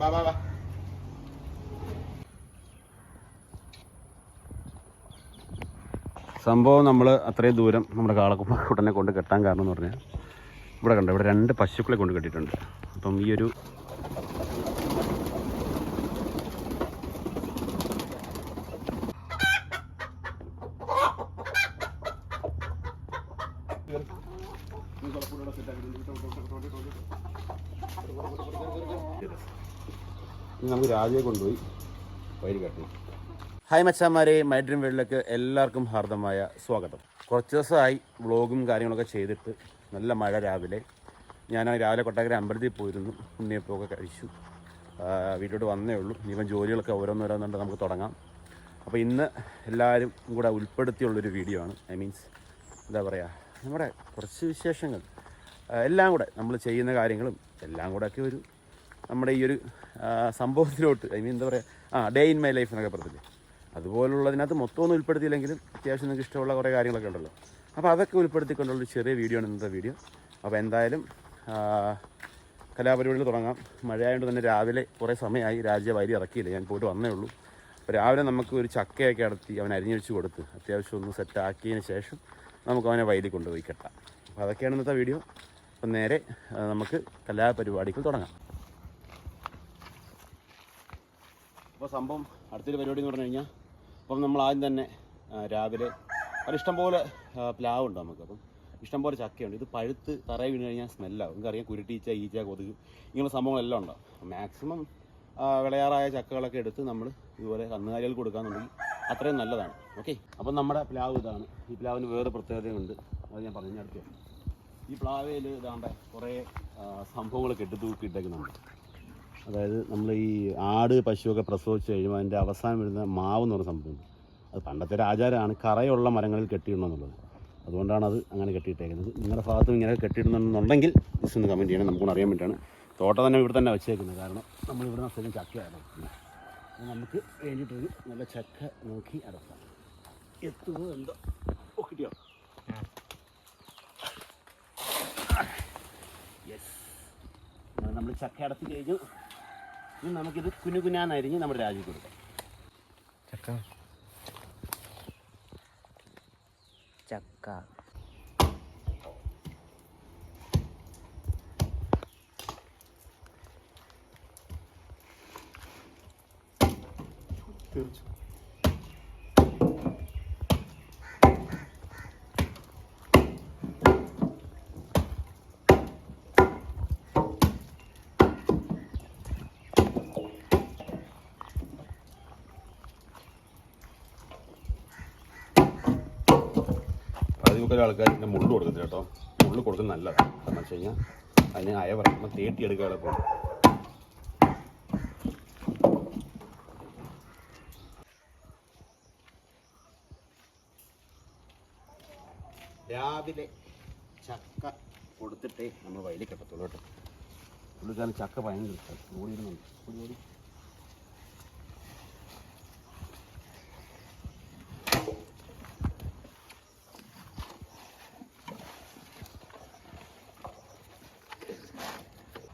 വാ വാ വാ സംഭവം നമ്മൾ അത്രയും ദൂരം നമ്മുടെ കാളക്കുട്ടനെ കൊണ്ട് കെട്ടാൻ കാരണം എന്ന് പറഞ്ഞാൽ ഇവിടെ കണ്ടോ ഇവിടെ രണ്ട് പശുക്കളെ കൊണ്ട് കെട്ടിയിട്ടുണ്ട്. അപ്പം ഈ ഒരു ഇനി നമുക്ക് രാജയെ കൊണ്ടുപോയി വൈരി കെട്ടി. ഹായ് മച്ചാമാരെ മൈ ഡ്രീം വേൾഡിലേക്ക് എല്ലാവർക്കും ഹാർദമായ സ്വാഗതം. കുറച്ച് ദിവസമായി വ്ളോഗും കാര്യങ്ങളൊക്കെ ചെയ്തിട്ട് നല്ല മഴ രാവിലെ. ഞാൻ രാവിലെ കൊട്ടാക്കര അമ്പലത്തിൽ പോയിരുന്നു ഉണ്ണിയപ്പമൊക്കെ കഴിച്ചു. വീട്ടിലോട്ട് വന്നേ ഉള്ളൂ. ഇനിയിപ്പം ജോലികളൊക്കെ ഓരോന്നോരോന്നുണ്ട് നമുക്ക് തുടങ്ങാം. അപ്പോൾ ഇന്ന് എല്ലാവരും കൂടെ ഉൾപ്പെടുത്തിയുള്ളൊരു വീഡിയോ ആണ്. ഐ മീൻസ് എന്താ പറയുക നമ്മുടെ കുറച്ച് വിശേഷങ്ങൾ. എല്ലാം കൂടെ നമ്മൾ ചെയ്യുന്ന കാര്യങ്ങളും എല്ലാം കൂടെ ഒക്കെ ഒരു നമ്മുടെ ഈ ഒരു സംഭവത്തിലോട്ട് ഐ മീൻ എന്താ പറയുക ആ ഡേ ഇൻ മൈ ലൈഫ് എന്നൊക്കെ പറഞ്ഞില്ലേ? അതുപോലുള്ളതിനകത്ത് മൊത്തമൊന്നും ഉൾപ്പെടുത്തിയില്ലെങ്കിലും അത്യാവശ്യം നിങ്ങൾക്ക് ഇഷ്ടമുള്ള കുറേ കാര്യങ്ങളൊക്കെ ഉണ്ടല്ലോ. അപ്പോൾ അതൊക്കെ ഉൾപ്പെടുത്തിക്കൊണ്ടുള്ള ചെറിയ വീഡിയോ ആണ് ഇന്നത്തെ വീഡിയോ അപ്പോൾ എന്തായാലും കലാപരിപാടികൾ തുടങ്ങാം. മഴയായതുകൊണ്ട് തന്നെ രാവിലെ കുറേ സമയമായി. രാജ്യ വാരി ഇറക്കിയില്ല. ഞാൻ പോയിട്ട് വന്നേ ഉള്ളൂ. അപ്പോൾ രാവിലെ നമുക്ക് ഒരു ചക്കയൊക്കെ അടത്തി അവൻ അരിഞ്ഞു വെച്ച് കൊടുത്ത് അത്യാവശ്യം ഒന്ന് സെറ്റാക്കിയതിന് ശേഷം നമുക്ക് അവനെ വയലിൽ കൊണ്ടുപോയി കെട്ടാം. അപ്പോൾ അതൊക്കെയാണ് ഇന്നത്തെ വീഡിയോ അപ്പം നേരെ നമുക്ക് കലാപരിപാടികൾ തുടങ്ങാം. അപ്പോൾ സംഭവം അടുത്തൊരു പരിപാടി എന്ന് പറഞ്ഞു കഴിഞ്ഞാൽ അപ്പം നമ്മൾ ആദ്യം തന്നെ രാവിലെ ഒരു ഇഷ്ടംപോലെ പ്ലാവ് ഉണ്ട് നമുക്ക്. അപ്പം ഇഷ്ടംപോലെ ചക്കയുണ്ട്. ഇത് പഴുത്ത് തറയിൽ വീണ് കഴിഞ്ഞാൽ സ്മെല്ലാവും നിങ്ങൾക്കറിയാം കുരുട്ടീച്ച ഈച്ച കൊതുക് ഇങ്ങനെയുള്ള സംഭവങ്ങളെല്ലാം ഉണ്ടാവും. മാക്സിമം വിളയാറായ ചക്കകളൊക്കെ എടുത്ത് നമ്മൾ ഇതുപോലെ കന്നുകാലികൾക്ക് കൊടുക്കാന്നുണ്ടെങ്കിൽ അത്രയും നല്ലതാണ്. ഓക്കെ അപ്പം നമ്മുടെ പ്ലാവ് ഇതാണ്. ഈ പ്ലാവിന് വേറെ പ്രത്യേകതയുണ്ട് അത് ഞാൻ പറഞ്ഞു അടുത്ത് ഈ പ്ലാവയിൽ ഇതാണ്ട് കുറേ സംഭവങ്ങളൊക്കെ സംഭവങ്ങൾ കെട്ടിത്തൂക്കിയിട്ടേക്കുന്നുണ്ട് അതായത് നമ്മൾ ഈ ആട് പശുവൊക്കെ പ്രസവിച്ച് കഴിയുമ്പോൾ അതിന്റെ അവസാനം വരുന്ന മാവ് എന്ന് പറയുന്ന സംഭവം അത് പണ്ടത്തെ ഒരു ആചാരമാണ്. കറയുള്ള മരങ്ങളിൽ കെട്ടിയിടണമെന്നുള്ളത് അതുകൊണ്ടാണ് അത് അങ്ങനെ കെട്ടിയിട്ടേക്കുന്നത്. നിങ്ങളുടെ ഭാഗത്തും ഇങ്ങനെ കെട്ടിയിടുന്നുണ്ടെങ്കിൽ ജസ്റ്റ് ഒന്ന് കമന്റ് ചെയ്യണം. നമുക്കൊന്ന് അറിയാൻ വേണ്ടിയിട്ടാണ് തോട്ടം തന്നെ ഇവിടെ തന്നെ വെച്ചേക്കുന്നത്. കാരണം നമ്മൾ ഇവിടെ ചക്കയാണ്. അപ്പോൾ നമുക്ക് വേണ്ടിയിട്ടൊരു നല്ല ചക്ക നോക്കി അടക്കാം. എത്തുന്നത് എന്തോ? ഓ കിട്ടിയോ? യെസ് നമ്മൾ ചക്ക അടത്തി കഴിഞ്ഞു. ഇനി നമുക്കിത് കുഞ്ഞു കുഞ്ഞാന്നരിഞ്ഞ് നമ്മുടെ രാജി കൊടുക്കാം. ചക്ക. ചക്ക. ആദ്യമൊക്കെ ആൾക്കാർ ഇതിന്റെ മുള്ളു കൊടുക്കത്തില്ല കേട്ടോ. മുള്ളു കൊടുക്കുന്നത് നല്ലതാണ്. കാരണം വെച്ച് കഴിഞ്ഞാൽ അതിന് അയ തേട്ടി തേട്ടിയെടുക്കുക എളുപ്പമാണ് രാവിലെ ചക്ക കൊടുത്തിട്ടേ നമ്മൾ വയലിൽ കെട്ടത്തുള്ളൂ കേട്ടോ. പുള്ളിക്കാരൻ ചക്ക ഭയങ്കര ഇഷ്ടം. ഓടിയിരുന്നുണ്ട് ഓടി ഓടി.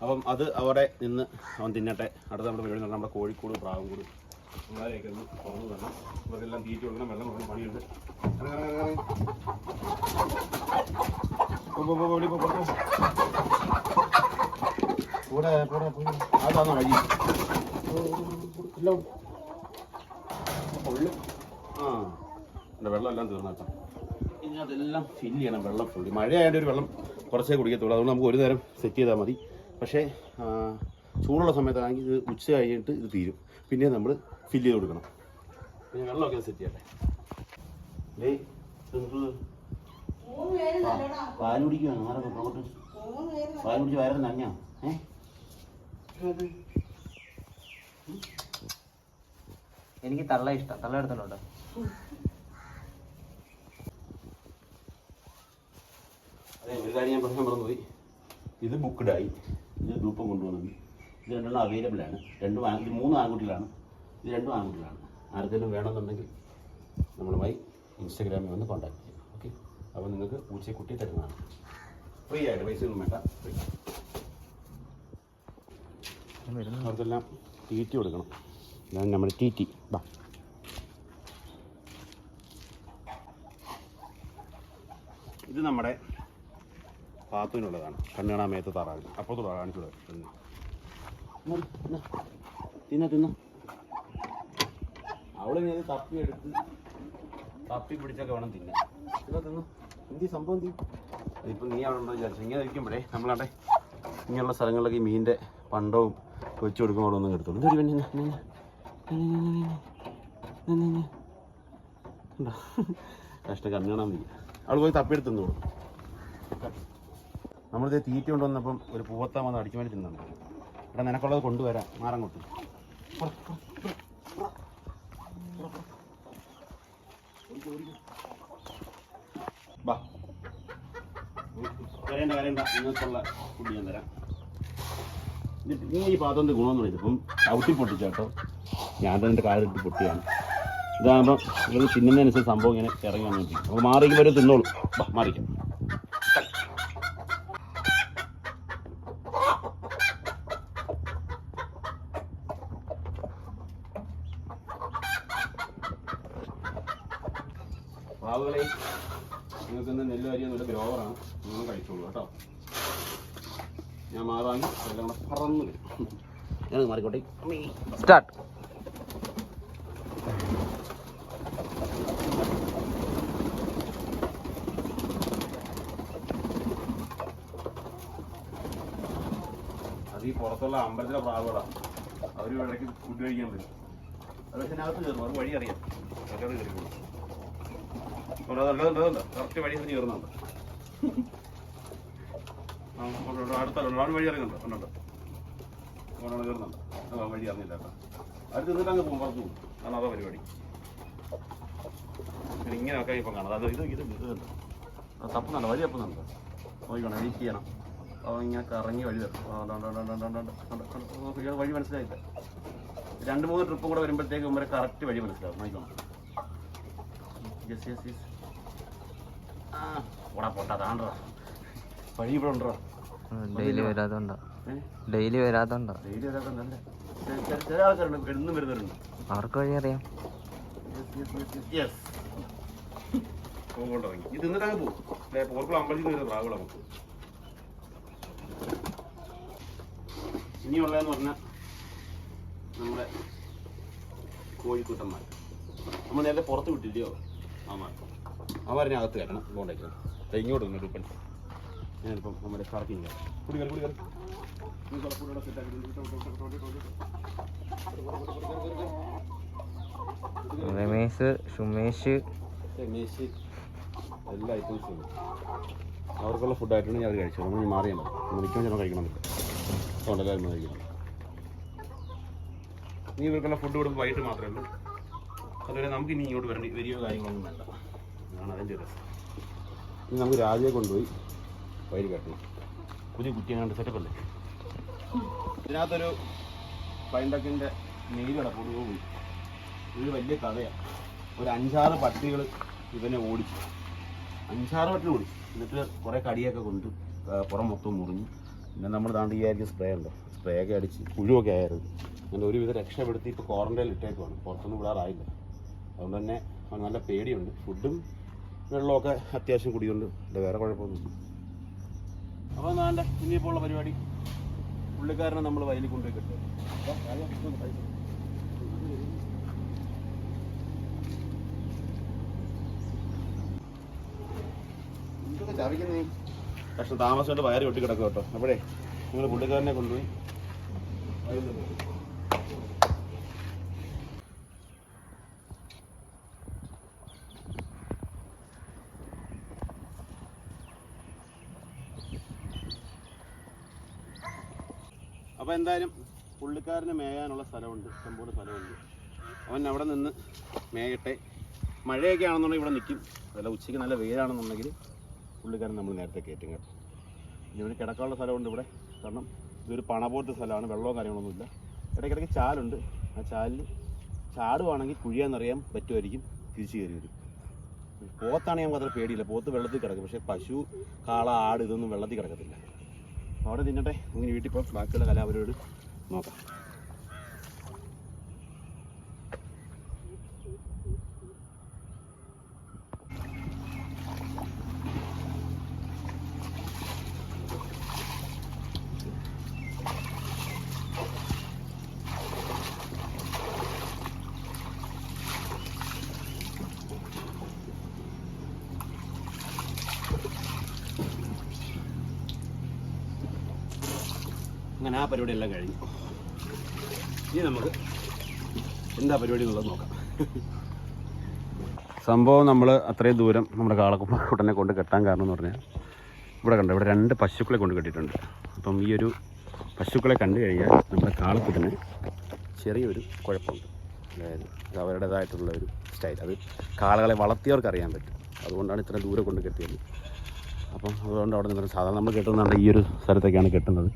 അപ്പം അത് അവിടെ നിന്ന് അവൻ തിന്നട്ടെ. അടുത്ത നമ്മുടെ പരിപാടി നമ്മുടെ കോഴിക്കോട് പ്രാവൻകൂട്. പിള്ളേരെയൊക്കെ ഒന്ന് തുറന്നു തരണം. ഇവർക്കെല്ലാം തീറ്റ കൊടുക്കണം. വെള്ളം കൊടുക്കണം. പണിയുണ്ട്. അതാണോ വഴി. ആ. എന്റെ വെള്ളം എല്ലാം ഇനി അതെല്ലാം ഫില്ല് ചെയ്യണം. വെള്ളം ഫുള്ളി മഴയായതുകൊണ്ട് ഒരു വെള്ളം കുറച്ചേ കുടിക്കത്തുള്ളൂ. അതുകൊണ്ട് നമുക്ക് ഒരു നേരം സെറ്റ് ചെയ്താൽ മതി. പക്ഷേ ചൂടുള്ള സമയത്താണെങ്കിൽ ഇത് ഉച്ച കഴിഞ്ഞിട്ട് ഇത് തീരും. പിന്നെ നമ്മൾ ഫില്ല് ചെയ്ത് കൊടുക്കണം. പിന്നെ വെള്ളമൊക്കെ സെറ്റ് ചെയ്യട്ടെ. പാൽ ആരൊക്കെ പാൽ കുടിച്ച് വയറ് ഏ? എനിക്ക് തള്ള ഇഷ്ടം. തള്ള എടുത്തോണ്ടോ അതെ ഒരു കാര്യം ഞാൻ പ്രശ്നം മറന്നുപോയി. ഇത് ബുക്ക്ഡായി ഇത് ഗ്രൂപ്പം കൊണ്ടുവന്നത്. ഇത് രണ്ടെണ്ണം അവൈലബിൾ ആണ്. രണ്ടും ഇത് മൂന്ന് ആൺകുട്ടികളാണ്. ഇത് രണ്ടും ആൺകുട്ടികളാണ്. ആർക്കെങ്കിലും വേണമെന്നുണ്ടെങ്കിൽ നമ്മളുമായി ഇൻസ്റ്റഗ്രാമിൽ വന്ന് കോൺടാക്ട് ചെയ്യാം. ഓക്കെ അപ്പോൾ നിങ്ങൾക്ക് പൂച്ചക്കുട്ടി തരുന്നതാണ്. ഫ്രീ ആയിട്ട് പൈസ ഒന്നും വേണ്ട. അവർക്കെല്ലാം തീറ്റി കൊടുക്കണം. ഇതാണ് നമ്മുടെ തീറ്റി ബാ. ഇത് നമ്മുടെ പാത്തുവിനുള്ളതാണ്. കണ്ണുകാണാൻ മേത്ത് താറാവിന്. അപ്പുറത്തോട് കാണിച്ചു തിന്ന. തിന്ന അവൾ ഞാൻ തപ്പി എടുത്ത് തപ്പി പിടിച്ചൊക്കെ വേണം തിന്ന ഇതാ തിന്നു. എന്തി സംഭവം തീ നീ അവിടെ ഉണ്ടോ വിചാരിച്ചു. ഇങ്ങനെ ഇരിക്കുമ്പോഴേ നമ്മളവിടെ ഇങ്ങനെയുള്ള സ്ഥലങ്ങളിലൊക്കെ ഈ മീനിന്റെ പണ്ടവും വെച്ച് കൊടുക്കും അവിടെ ഒന്നും എടുത്തോളൂ ഇതൊരു വേണ്ടി കഷ്ടം കണ്ണു കാണാൻ വയ്യ അവൾ പോയി തപ്പിയെടുത്തു കൊടുക്കും. നമ്മളിത് തീറ്റ കൊണ്ടുവന്നപ്പം ഒരു പൂവത്താൻ വന്ന് അടിച്ചു വേണ്ടി തിന്നുണ്ട് ഇവിടെ നിനക്കുള്ളത് കൊണ്ടുവരാം. നിങ്ങൾക്കുള്ള ഫുഡ് ഞാൻ തരാം. നീ ഈ പാത്രത്തിന്റെ ഗുണമെന്ന് പറയുന്നത് ഇപ്പം ചവിട്ടി പൊട്ടിച്ചാട്ടോ ഞാൻ തന്നെ കാലിട്ട് പൊട്ടിയാണ്. ഇതാകുമ്പോൾ നിങ്ങൾ തിന്നുന്നതനുസരിച്ച് സംഭവം ഇങ്ങനെ ഇറങ്ങി വന്നിട്ട് അപ്പോൾ മാറിക്കുമ്പോൾ ഒരു തിന്നോളൂ. മാറിക്കാം. നിങ്ങൾക്ക് ഇന്ന് നെല്ല് അരി എന്നൊരു ഗ്രോവറാണ് നിങ്ങൾ കഴിച്ചോളൂ കേട്ടോ. ഞാൻ മാറാങ്ങി എല്ലാം കൂടെ പറന്ന് ഞാൻ മാറിക്കോട്ടെ. സ്റ്റാർട്ട് അത് ഈ പുറത്തുള്ള അമ്പലത്തിലെ പ്രാവുകളാണ് അവർ ഇടയ്ക്ക് ഫുഡ് കഴിക്കാൻ വരും. അത് പക്ഷേ അതിനകത്ത് കയറും. അത് വഴി അറിയാം. അതൊക്കെ കയറിക്കോളൂ. കറക്റ്റ് വഴി വഴി വഴി പുറത്ത് പരിപാടി. ഇപ്പം കാണാം. ഇത് ഇത് ഇതുണ്ട് തപ്പുന്നുണ്ട് വഴി തപ്പുന്നുണ്ട്. നോക്കണം വെയിറ്റ് ചെയ്യണം. ഇങ്ങനെ കറങ്ങി വഴി തരും വഴി മനസ്സിലായില്ല? രണ്ട് മൂന്ന് ട്രിപ്പ് കൂടെ വരുമ്പോഴത്തേക്ക് കറക്റ്റ് വഴി മനസ്സിലാവും. നോക്കണം യെസ് യെസ് യെസ് ആ ഓടാ പൊട്ടാ താണ്ടാ വഴി ഇവിടെ ഉണ്ടോ? ഡെയിലി വരാതുണ്ടോ ഡെയിലി വരാതുണ്ടോ ഡെയിലി അതൊക്കെ ഉണ്ടല്ലേ ചില- ചില- ചില ആൾക്കാരുണ്ട് എന്നും വരുന്നവരുണ്ട്. അവർക്ക് വഴി അറിയാം. പോകും. പോർക്കുള്ള അമ്പലത്തിൽ വരുന്ന പ്രാവുകൾ നമുക്ക് ഇനിയുള്ളതെന്ന് പറഞ്ഞാൽ നമ്മുടെ കോഴിക്കൂട്ടന്മാർ. നമ്മൾ നേരത്തെ പുറത്ത് വിട്ടില്ലയോ? ആമാർ അവരെ അകത്ത് കയറ്റണം. അപ്പം ഇങ്ങോട്ട് വന്നു ഡിപ്പൻ ഞാനിപ്പം നമ്മുടെ കറക്കിങ് കുടി കയറി കുടി കയറി. രമേശ് സുമേഷ്. രമേശ് എല്ലാ ഐറ്റംസും അവർക്കുള്ള ഫുഡ് ഫുഡായിട്ടാണ് ഞാൻ അത് കഴിച്ചത്. നമ്മൾ മാറിയാൽ മതി വിളിക്കുമ്പോൾ ചിലപ്പോൾ കഴിക്കണം അതുകൊണ്ട് എല്ലാവരും കഴിക്കണം. നീ ഇവർക്കുള്ള ഫുഡ് കൊടുക്കുമ്പോൾ വൈകിട്ട് മാത്രമേ ഉള്ളൂ. അതുവരെ നമുക്ക് ഇനി ഇങ്ങോട്ട് വരേണ്ടി. വരികയോ കാര്യങ്ങളൊന്നും വേണ്ട. അതിന്റെ രസം ഇനി നമുക്ക് രാജയെ കൊണ്ടുപോയി വയറ് കെട്ടണം പുതിയ കുട്ടിയെ കണ്ട് സെറ്റപ്പ് അല്ലേ? ഇതിനകത്തൊരു പൈൻഡക്കിന്റെ നെയ്യ് കിടപ്പുണ്ട് പോയി. ഇതൊരു വലിയ കഥയാണ് ഒരു അഞ്ചാറ് പട്ടികൾ ഇവനെ ഓടിച്ചു. അഞ്ചാറ് പട്ടി ഓടിച്ചു എന്നിട്ട് കുറേ കടിയൊക്കെ കൊണ്ട് പുറം മൊത്തം മുറിഞ്ഞു. പിന്നെ നമ്മൾ താണ്ട് ഈ ആയിരിക്കും സ്പ്രേ ഉണ്ടോ? സ്പ്രേ ഒക്കെ അടിച്ച് പുഴുവൊക്കെ ആയിരുന്നു അങ്ങനെ ഒരുവിധം രക്ഷപ്പെടുത്തി ഇപ്പോൾ ക്വാറന്റൈനിൽ ഇട്ടേക്കുവാണ്. പുറത്തൊന്നും വിടാറായില്ല. അതുകൊണ്ട് തന്നെ അവന് നല്ല പേടിയുണ്ട്. ഫുഡും വെള്ളമൊക്കെ അത്യാവശ്യം കുടിയുണ്ട് അല്ല വേറെ കുഴപ്പമൊന്നുമില്ല. അപ്പോൾ എന്താ ഇനിയിപ്പോൾ ഉള്ള പരിപാടി? പുള്ളിക്കാരനെ നമ്മൾ വയലിൽ കൊണ്ടുപോയി കിട്ടും. ചവിക്കുന്നേ? പക്ഷെ താമസമായിട്ട് വയറ് വെട്ടി കിടക്കും കേട്ടോ. അപ്പോഴേ നിങ്ങൾ പുള്ളിക്കാരനെ കൊണ്ടുപോയി. എന്തായാലും പുള്ളിക്കാരന് മേയാനുള്ള സ്ഥലമുണ്ട് ഇഷ്ടംപോലെ സ്ഥലമുണ്ട്. അവൻ അവിടെ നിന്ന് മേയട്ടെ. മഴയൊക്കെ ആണെന്നുണ്ടെങ്കിൽ ഇവിടെ നിൽക്കും അതല്ല ഉച്ചയ്ക്ക് നല്ല വെയിലാണെന്നുണ്ടെങ്കിൽ പുള്ളിക്കാരൻ നമ്മൾ നേരത്തെ കയറ്റും ഇനി ഇവിടെ കിടക്കാനുള്ള സ്ഥലമുണ്ട് ഇവിടെ. കാരണം ഇതൊരു പണ പോലത്തെ സ്ഥലമാണ് വെള്ളമോ കാര്യങ്ങളൊന്നുമില്ല. ഇടയ്ക്കിടയ്ക്ക് ചാലുണ്ട്. ആ ചാലിൽ ചാടുവാണെങ്കിൽ കുഴിയാന്നറിയാൻ പറ്റുമായിരിക്കും തിരിച്ചു കയറി വരും. പോത്താണെങ്കിൽ നമുക്ക് അത്ര പേടിയില്ല. പോത്ത് വെള്ളത്തിൽ കിടക്കും. പക്ഷേ പശു കാള ആട് ഇതൊന്നും വെള്ളത്തിൽ കിടക്കത്തില്ല. അവിടെ തിന്നട്ടെ അങ്ങനെ വീട്ടിൽ പോകാം ബാക്കിയുള്ള കല അവരോട് നോക്കാം. അങ്ങനെ ആ പരിപാടി എല്ലാം കഴിഞ്ഞു. ഇനി നമുക്ക് എന്താ പരിപാടി എന്നുള്ളത് നോക്കാം. സംഭവം നമ്മൾ അത്രയും ദൂരം നമ്മുടെ കാളക്കുട്ടനെ കൊണ്ട് കെട്ടാൻ കാരണം എന്ന് പറഞ്ഞാൽ ഇവിടെ കണ്ടോ ഇവിടെ രണ്ട് പശുക്കളെ കൊണ്ട് കെട്ടിയിട്ടുണ്ട്. അപ്പം ഈ ഒരു പശുക്കളെ കണ്ടു കഴിഞ്ഞാൽ നമ്മുടെ കാളക്കുട്ടന് ചെറിയൊരു കുഴപ്പമുണ്ട്. അതായത് അത് അവരുടേതായിട്ടുള്ള ഒരു സ്റ്റൈൽ. അത് കാളകളെ വളർത്തിയവർക്ക് അറിയാൻ പറ്റും. അതുകൊണ്ടാണ് ഇത്ര ദൂരെ കൊണ്ട് കെട്ടിയത്. അപ്പം അതുകൊണ്ട് അവിടെ നിന്ന് സാധാരണ നമ്മൾ കെട്ടുന്നുണ്ട് ഈ ഒരു സ്ഥലത്തേക്കാണ് കെട്ടുന്നത്.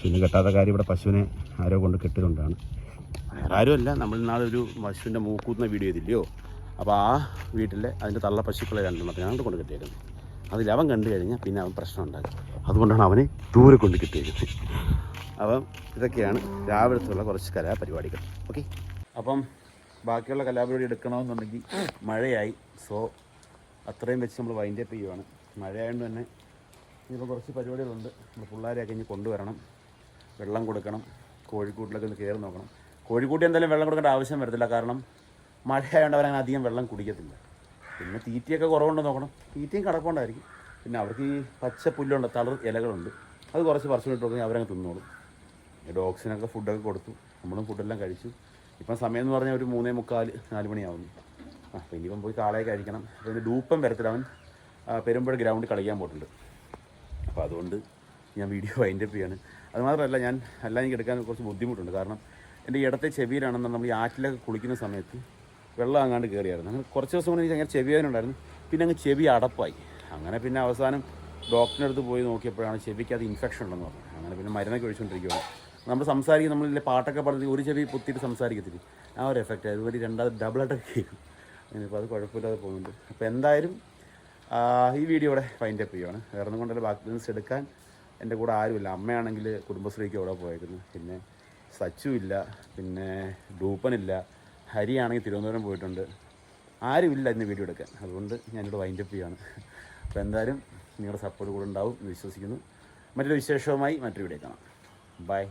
പിന്നെ കെട്ടാത്ത കാര്യം ഇവിടെ പശുവിനെ ആരോ കൊണ്ട് കെട്ടുന്നുണ്ടാണ് വേറെ ആരുമല്ല. നമ്മൾ നാളെ ഒരു പശുവിന്റെ മൂക്കൂത്തുന്ന വീഡിയോ ചെയ്തില്ലയോ? അപ്പോൾ ആ വീട്ടിലെ അതിന്റെ തള്ള പശുക്കളെ രണ്ടെണ്ണത്തിന് അങ്ങോട്ട് കൊണ്ട് കിട്ടിയേക്കുന്നത് അതിൽ അവൻ കണ്ടു കഴിഞ്ഞാൽ പിന്നെ അവൻ പ്രശ്നം ഉണ്ടാകും അതുകൊണ്ടാണ് അവനെ ദൂരെ കൊണ്ട് കിട്ടിയേക്കുന്നത്. അപ്പം ഇതൊക്കെയാണ് രാവിലത്തുള്ള കുറച്ച് കലാപരിപാടികൾ. ഓക്കെ? അപ്പം ബാക്കിയുള്ള കലാപരിപാടി എടുക്കണമെന്നുണ്ടെങ്കിൽ മഴയായി. സോ അത്രയും വെച്ച് നമ്മൾ വൈൻഡപ്പ് ചെയ്യുവാണ്. മഴയായതുകൊണ്ട് തന്നെ ഇനിയിപ്പോൾ കുറച്ച് പരിപാടികളുണ്ട്. നമ്മൾ പിള്ളേരെയൊക്കെ ഇനി കൊണ്ടുവരണം. വെള്ളം കൊടുക്കണം. കോഴിക്കൂട്ടിലൊക്കെ ഒന്ന് കയറി നോക്കണം. കോഴിക്കൂട്ടി എന്തായാലും വെള്ളം കൊടുക്കേണ്ട ആവശ്യം വരത്തില്ല. കാരണം മഴയായതുകൊണ്ട് അവരങ്ങനെ അധികം വെള്ളം കുടിക്കത്തില്ല. പിന്നെ തീറ്റയൊക്കെ കുറവുണ്ടോ നോക്കണം. തീറ്റയും കിടപ്പുണ്ടായിരിക്കും. പിന്നെ അവർക്ക് ഈ പച്ച പുല്ലുണ്ട് തളർ ഇലകളുണ്ട്. അത് കുറച്ച് പറിച്ചിട്ട് കൊടുക്കുകയും അവരങ്ങ് തിന്നോളും. ഡോഗ്സിനൊക്കെ ഫുഡൊക്കെ കൊടുത്തു. നമ്മളും ഫുഡെല്ലാം കഴിച്ചു. ഇപ്പം സമയം എന്ന് പറഞ്ഞാൽ ഒരു മൂന്നേ മുക്കാൽ നാല് മണിയാവുന്നു. ആ ഇനിയിപ്പം പോയി കാളയെ കഴിക്കണം ഇതിന്റെ ഡൂപ്പം വരത്തില്ല. അവൻ പെരുമ്പഴ ഗ്രൗണ്ടിൽ കളിക്കാൻ പോയിട്ടുണ്ട്. അപ്പോൾ അതുകൊണ്ട് ഞാൻ വീഡിയോ വൈൻഡ് അപ്പ് ചെയ്യാണ് അതുമാത്രമല്ല ഞാൻ അല്ല എനിക്ക് എടുക്കാൻ കുറച്ച് ബുദ്ധിമുട്ടുണ്ട്. കാരണം എന്റെ ഇടത്തെ ചെവിയിലാണെന്ന് നമ്മൾ ഈ ആറ്റിലൊക്കെ കുളിക്കുന്ന സമയത്ത് വെള്ളം അങ്ങാണ്ട് കയറിയായിരുന്നു. അങ്ങനെ കുറച്ച് ദിവസം കൊണ്ട് എനിക്ക് അങ്ങനെ ചെവി വേദനയുണ്ടായിരുന്നു പിന്നെ അങ്ങ് ചെവി അടപ്പായി. അങ്ങനെ പിന്നെ അവസാനം ഡോക്ടറിന്റെ അടുത്ത് പോയി നോക്കിയപ്പോഴാണ് ചെവിക്ക് അത് ഇൻഫെക്ഷൻ ഉണ്ടെന്ന് പറഞ്ഞു അങ്ങനെ പിന്നെ മരുന്നൊക്കെ ഒഴിച്ചുകൊണ്ടിരിക്കുകയാണ് നമ്മൾ സംസാരിക്കും നമ്മളില്ലേ പാട്ടൊക്കെ പറഞ്ഞ് ഒരു ചെവി പൊത്തിയിട്ട് സംസാരിക്കത്തില്ല? ആ ഒരു എഫക്റ്റ് അതുപോലെ രണ്ടാമത് ഡബിളായിട്ടൊക്കെ കേൾക്കും ഇപ്പോൾ അത് കുഴപ്പമില്ലാതെ പോകുന്നുണ്ട്. അപ്പോൾ എന്തായാലും ഈ വീഡിയോ ഇവിടെ ഫൈൻഡ് അപ്പ് ചെയ്യുവാണ്. വേറെ ഒന്നും കൊണ്ടല്ല ബാക്കി എടുക്കാൻ എന്റെ കൂടെ ആരുമില്ല. അമ്മയാണെങ്കിൽ കുടുംബശ്രീക്ക് അവിടെ പോയേക്കുന്നു. പിന്നെ സച്ചു ഇല്ല പിന്നെ ഡൂപ്പനില്ല ഹരിയാണെങ്കിൽ തിരുവനന്തപുരം പോയിട്ടുണ്ട്. ആരുമില്ല ഇന്ന് വീഡിയോ എടുക്കാൻ. അതുകൊണ്ട് ഞാനിവിടെ വൈൻഡ് അപ്പ് ചെയ്യുകയാണ് അപ്പോൾ എന്തായാലും നിങ്ങളുടെ സപ്പോർട്ട് കൂടെ ഉണ്ടാവും വിശ്വസിക്കുന്നു. മറ്റൊരു വിശേഷവുമായി മറ്റൊരു വീഡിയോ കാണാം. ബൈ